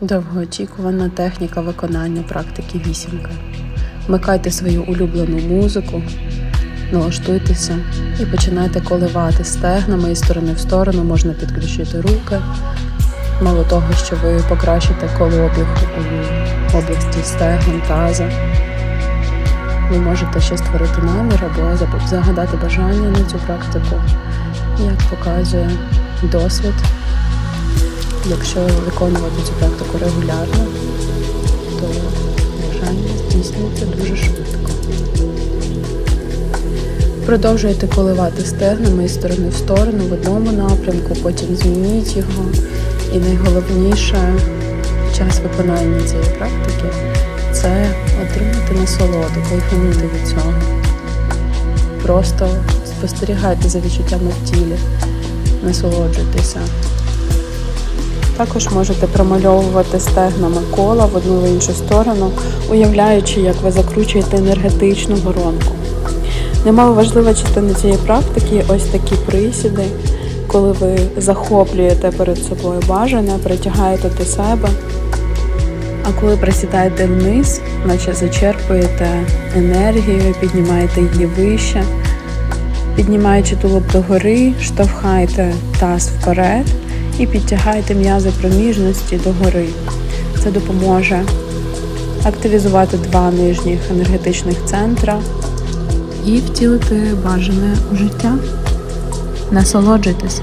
Довгоочікувана техніка виконання практики вісімка. Вмикайте свою улюблену музику, налаштуйтеся і починайте коливати стегнами із сторони в сторону, можна підключити руки. Мало того, що ви покращите колообіг у області стегон, таза. Ви можете ще створити намір або загадати бажання на цю практику. Як показує досвід, якщо виконувати цю практику регулярно, то бажання здійснюється дуже швидко. Продовжуйте коливати стегнами із сторони в сторону в одному напрямку, потім змініть його. І найголовніше час виконання цієї практики це отримати насолоду, кайфанути від цього. Просто спостерігайте за відчуттями в тілі, насолоджуйтеся. Також можете промальовувати стегнами кола в одну в іншу сторону, уявляючи, як ви закручуєте енергетичну воронку. Немало важлива частина цієї практики ось такі присіди, коли ви захоплюєте перед собою бажання, притягаєте до себе. А коли присідаєте вниз, наче зачерпуєте енергію, піднімаєте її вище, піднімаючи тулуб догори, штовхайте таз вперед і підтягайте м'язи проміжності догори. Це допоможе активізувати два нижніх енергетичних центра і втілити бажане у життя. Насолоджуйтесь!